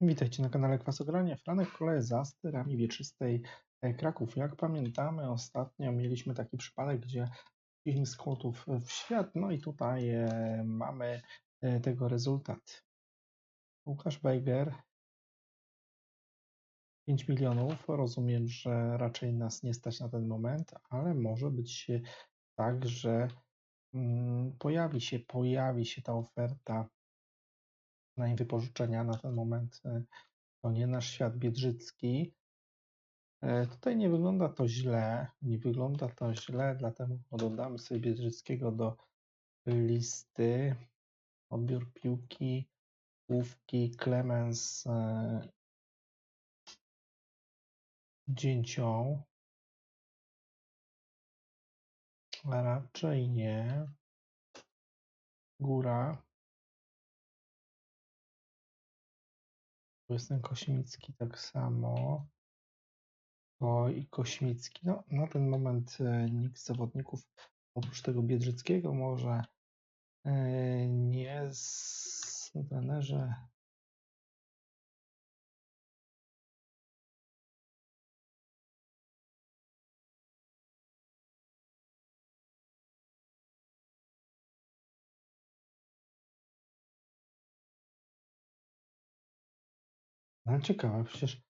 Witajcie na kanale Kwasogranie. Franek Koleje za sterami wieczystej e, Kraków. Jak pamiętamy, ostatnio mieliśmy taki przypadek, gdzie film skłotów w świat, no i tutaj e, mamy e, tego rezultat. Łukasz Bejger 5 milionów. Rozumiem, że raczej nas nie stać na ten moment, ale może być tak, że mm, pojawi się, pojawi się ta oferta na wypożyczenia na ten moment e, to nie nasz świat biedrzycki. E, tutaj nie wygląda to źle, nie wygląda to źle, dlatego dodamy sobie Biedrzyckiego do listy. Odbiór piłki, główki, Clemens e, dzięcią. Raczej nie. Góra. Tu jest ten Kośmicki tak samo. O, i Kośmicki. No, na ten moment e, nikt z zawodników oprócz tego Biedrzyckiego może e, nie z trenerze. No ciekawe, przecież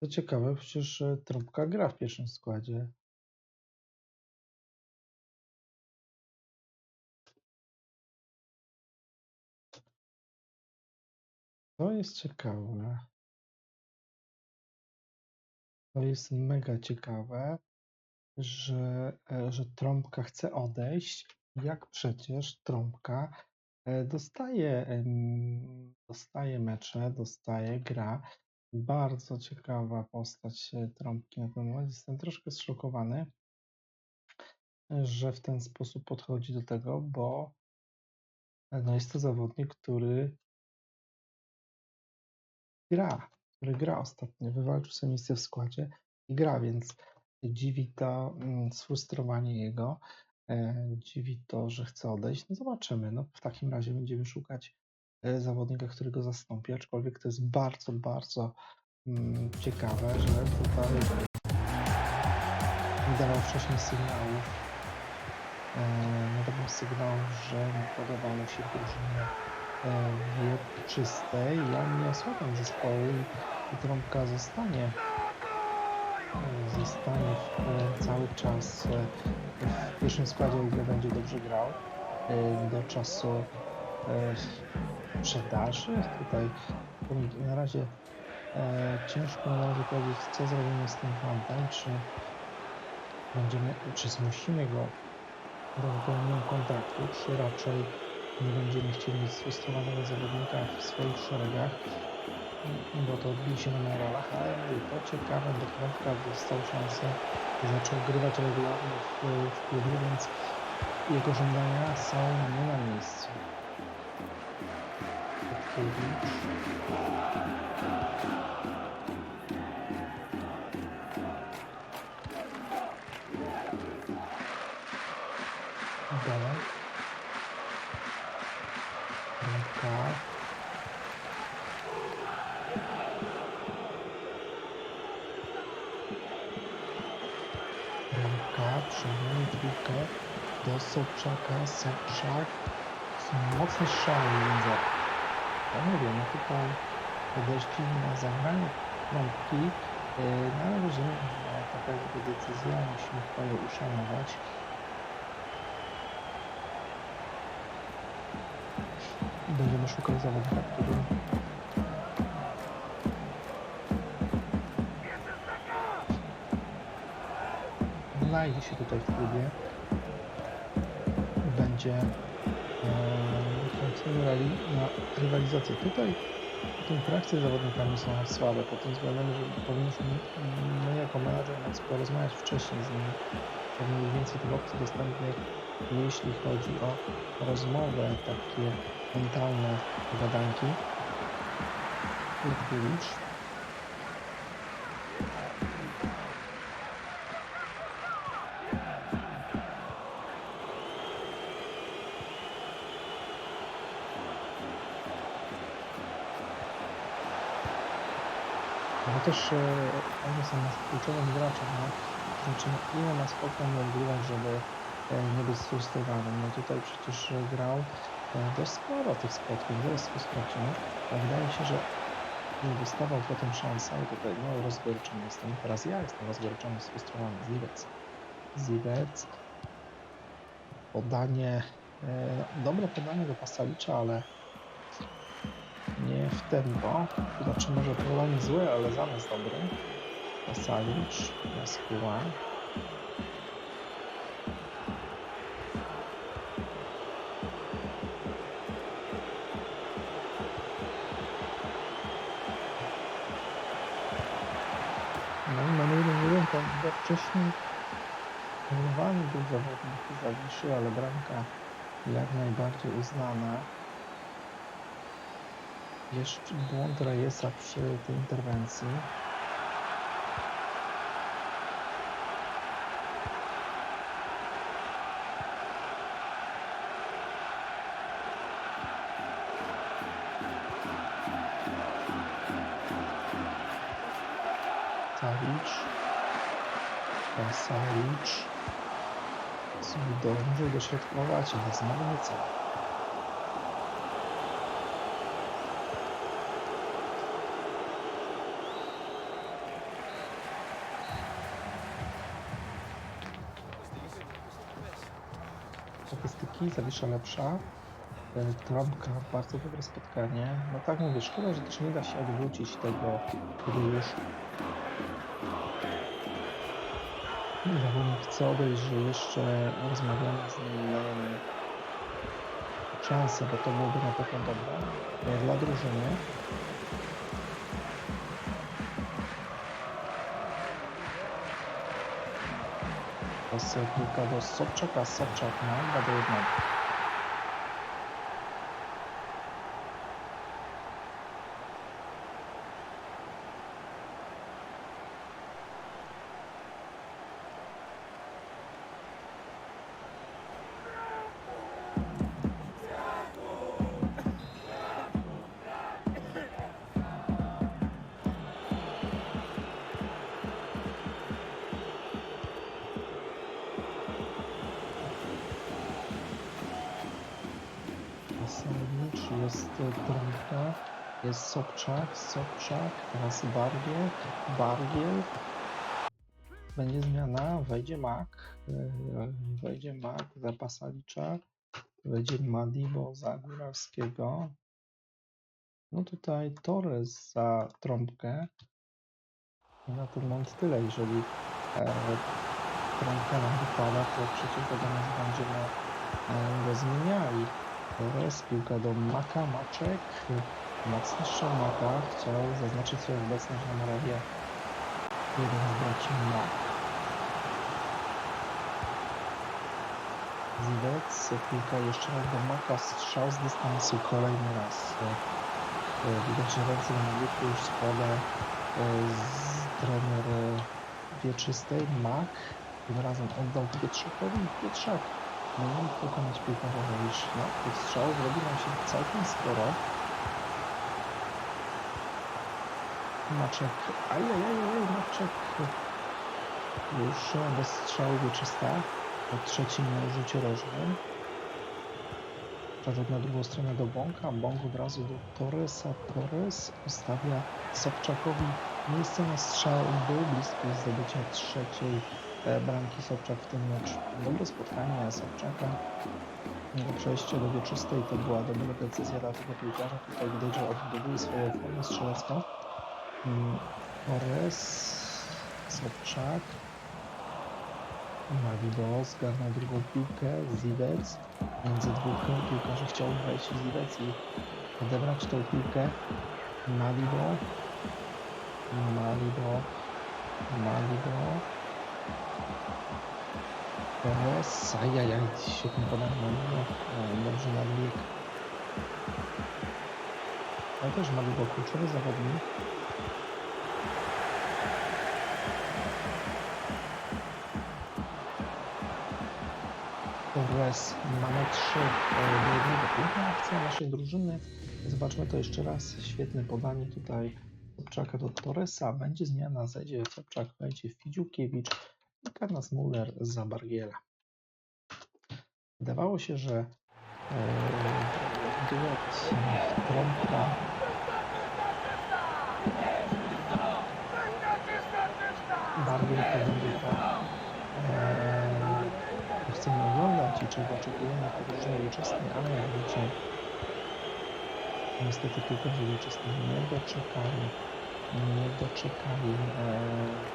to ciekawe, przecież e, Trąbka gra w pierwszym składzie. To jest ciekawe. To jest mega ciekawe, że, e, że Trąbka chce odejść, jak przecież Trąbka e, dostaje, dostaje mecze, dostaje, gra. Bardzo ciekawa postać e, Trąbki na ten moment. Jestem troszkę zszokowany, że w ten sposób podchodzi do tego, bo e, no jest to zawodnik, który gra, który gra ostatnio, wywalczył sobie miejsce w składzie i gra, więc dziwi to mm, sfrustrowanie jego, e, dziwi to, że chce odejść. No zobaczymy. No w takim razie będziemy szukać zawodnika, który go zastąpi, aczkolwiek to jest bardzo, bardzo mm, ciekawe, że tutaj nie dawał wcześniej sygnałów, e, nie dawał sygnałów, że podoba mu się drużynie e, wieczystej. Ja nie osłabiam zespołu i, trąbka zostanie e, zostanie w, e, cały czas e, w pierwszym składzie, ile będzie dobrze grał e, do czasu e, sprzedaży. Tutaj na razie e, ciężko na razie powiedzieć, co zrobimy z tym fantem, czy będziemy, czy zmusimy go do wypełnienia kontraktu, czy raczej nie będziemy chcieli mieć sfrustrowanego zawodnika w swoich szeregach, bo to odbije się na moralach, ale to ciekawe, bo Trąbka dostał szansę, zaczął grywać regularnie w, w klubie, więc jego żądania są nie na miejscu. Dalej. Trąbka. Trąbka przejmuje piłkę do Sobczaka. Sobczak. Mocny strzał między. Mówię, no tutaj podeszli na zagranie trąbki, yy, no ale że e, taka decyzja, musimy chyba uszanować. Będziemy szukać zawodnika, który znajdzie się tutaj w klubie będzie kontynuowali na rywalizację. Tutaj interakcje z zawodnikami są słabe pod tym względem, że powinniśmy my jako menadżer porozmawiać wcześniej z nimi, mniej więcej tych opcji dostępnych, jeśli chodzi o rozmowę, takie mentalne gadanki. Kurkiewicz. Też e, oni są kluczowym graczem, no. Znaczy, no, ile ma spotkań odgrywać, żeby e, nie być sfrustrowanym. No tutaj przecież e, grał dość sporo tych spotkań, zaraz to. A wydaje się, że nie dostawał potem szansę i tutaj no rozgoryczony jestem. Teraz ja jestem rozgoryczony, sfrustrowany. Ziwec. Ziwec. Podanie, e, dobre podanie do Pasalicza, ale nie w tempo. Znaczy może podanie złe, ale zamysł dobry. Pasalicz, Jaskóła. No i mamy jeden jeden, chyba wcześniej próbowany był zawodnik Zawiszy, ale bramka jak najbardziej uznana. Jeszcze błąd Rejesa przy tej interwencji. Salicz. Salicz. Zdążył dośrodkować, ale znowu nie Statystyki, Zawisza lepsza. Trąbka, bardzo dobre spotkanie. No tak mówię, szkoda, że też nie da się odwrócić tego, już zawodnik chce odejść, że jeszcze rozmawiamy z nim, dajemy szansę, bo to byłoby na pewno dobre e, dla drużyny. E, piłka do Sobczaka, Sobczak ma 2 do 1. jest e, Trąbka, jest Sobczak, Sobczak, teraz Bargiel, Bargiel. Będzie zmiana, wejdzie Mak, e, wejdzie Mak za Pasalicza, wejdzie Madibo za Góralskiego. No tutaj Torres za Trąbkę. I na ten moment tyle, jeżeli e, Trąbka nam wypada, to przecież zamiast będziemy e, go zmieniali. Torres, piłka do Maka, Maczek, mocny strzał Maka, chciał zaznaczyć swoją obecność na murawie jeden z braci Mak. Ziwec, piłka jeszcze raz do Maka, strzał z dystansu kolejny raz. E, Widać, że ręce na biurku już składa e, z trener e, wieczystej, Mak. Tym razem oddał Pietrzakowi, Pietrzak nie mógł pokonać piłkarza niż no, tych strzałów robi nam się całkiem sporo. Maczek, ajajajaj, Maczek. Już e, bez strzału wieczysta. Po trzecim rzucie rożnym. Przeszedł na drugą stronę do Bąka, Bąk od razu do Torresa, Torres ustawia Sobczakowi miejsce na strzał, był blisko zdobycia trzeciej e, bramki Sobczak w tym meczu. Dobre spotkanie Sobczaka. Przejście do wieczystej to była dobra decyzja dla tego piłkarza. Tutaj widać, że odbudowuje swoją formę strzelecką. Mm, Torres, Sobczak, Mavido zgarnął drugą piłkę, Ziwec. Między dwóch piłkarzy chciał wejść Ziwec i odebrać tą piłkę. Malibo, Malibo, Malibo. Teraz, ajajaj, świetnie podanie e, dobrze nadbieg. Ale też Malibo kluczowy zawodnik. Torres, mamy trzy e, do jednego. Akcja naszej drużyny. Zobaczmy to jeszcze raz. Świetne podanie tutaj Sobczaka do Torresa, będzie zmiana, zejdzie Sobczak, wejdzie Fidziukiewicz Karnas Muller za Bargiela. Wydawało się, że e, duet Trąbka Bargiel będzie to, e, chcemy oglądać i czego oczekujemy po drużynie wieczystej, ale jak wiecie, niestety piłkarze wieczystej nie doczekali, nie doczekali e,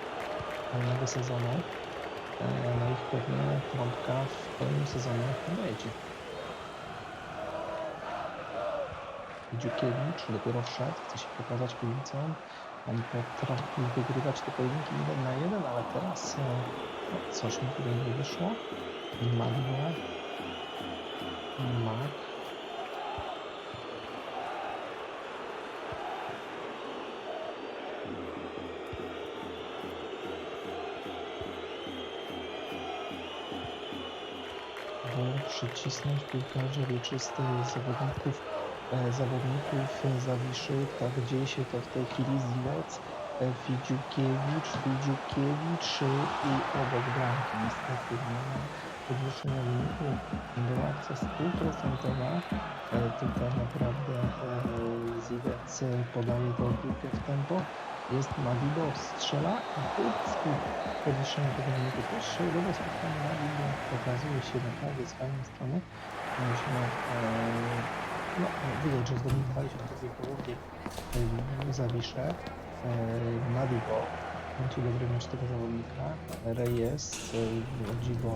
pełnego sezonu. E, no ich pewnie trąbka w pełnym sezonie wejdzie. Dziukiewicz dopiero wszedł, chce się pokazać kibicom. On potrafi wygrywać te pojedynki jeden na jeden, ale teraz e, no, coś mu tutaj nie wyszło. Madło. Mak. Przycisnąć piłkarzy wieczystych zawodników e, zawodników Zawiszy. Tak dzieje się to w tej chwili Zilec, e, Fidziukiewicz, Fidziukiewicz e, i obok bramki. Niestety nie podwyższenia wyniku. Była akcja stuprocentowa. Tutaj naprawdę Zilec podaje tą piłkę w tempo. Jest Madibo, strzela i pysk, podwyższenie tego wyniku. Też dobre spotkanie Madibo pokazuje się naprawdę z fajnej strony. Musimy e, no, widać, że zdominowaliśmy w drugiej połowie e, Zawiszę. E, Madibo, będzie dobry mecz tego zawodnika. Reyes, e, Dziwo,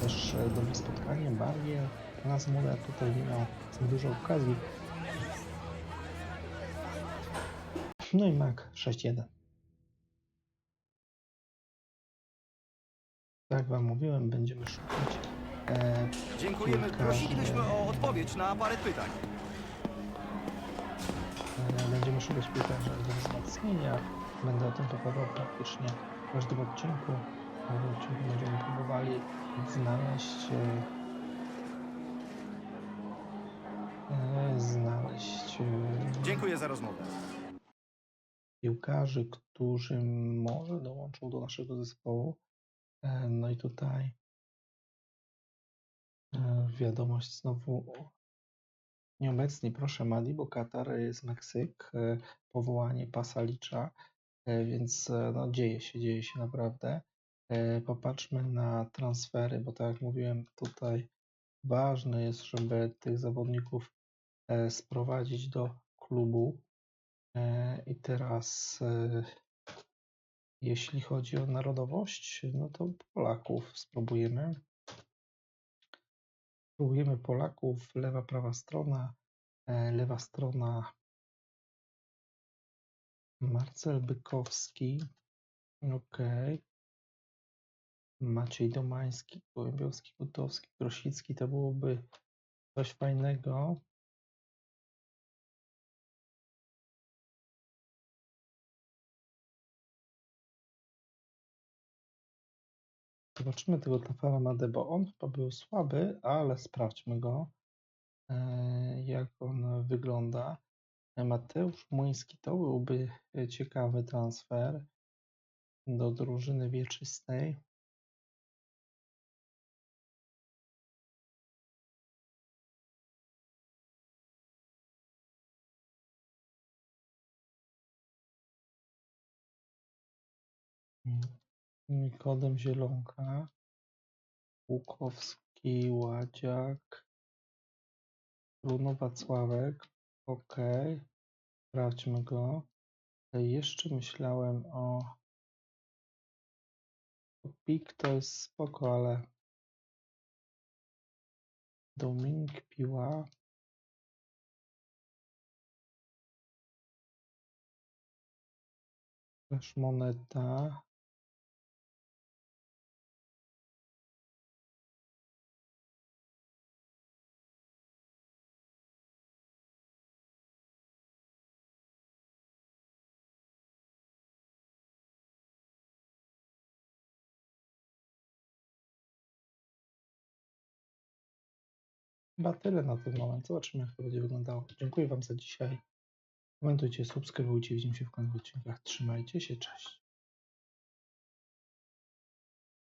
też e, dobre spotkanie. Bargiel, nas Muller tutaj nie miał dużo okazji. No i Mak 6-1. Tak jak Wam mówiłem, będziemy szukać e, Dziękujemy. Piłkarze. Prosilibyśmy o odpowiedź na parę pytań. E, Będziemy szukać piłkarzy do wzmocnienia. Będę o tym opowiadał praktycznie w każdym odcinku. W każdym odcinku będziemy próbowali znaleźć e, e, znaleźć e, Dziękuję za rozmowę. Piłkarzy, którzy może dołączą do naszego zespołu. E, No i tutaj e, wiadomość znowu nieobecni, proszę Madi, bo Katar jest Meksyk, e, powołanie Pasalicza, więc no, dzieje się, dzieje się naprawdę. Popatrzmy na transfery, bo tak jak mówiłem, tutaj ważne jest, żeby tych zawodników sprowadzić do klubu. E, I teraz, e, jeśli chodzi o narodowość, no to Polaków spróbujemy. Spróbujemy Polaków, lewa, prawa strona. E, Lewa strona Marcel Bykowski. Ok. Maciej Domański, Gołębiowski, Gutowski, Grosicki. To byłoby coś fajnego. Zobaczymy tego Tafara Made, bo on chyba był słaby, ale sprawdźmy go, e, jak on wygląda. Mateusz Młyński to byłby ciekawy transfer do drużyny wieczystej. Nikodem Zielonka, Łukowski, Ładziak, Bruno Wacławek. Ok, sprawdźmy go. E, Jeszcze myślałem o. Pik to jest spoko, ale. Dominik Piła. Flash Moneta. Chyba tyle na ten moment. Zobaczymy, jak to będzie wyglądało. Dziękuję Wam za dzisiaj. Komentujcie, subskrybujcie, widzimy się w kolejnych odcinkach. Trzymajcie się, cześć.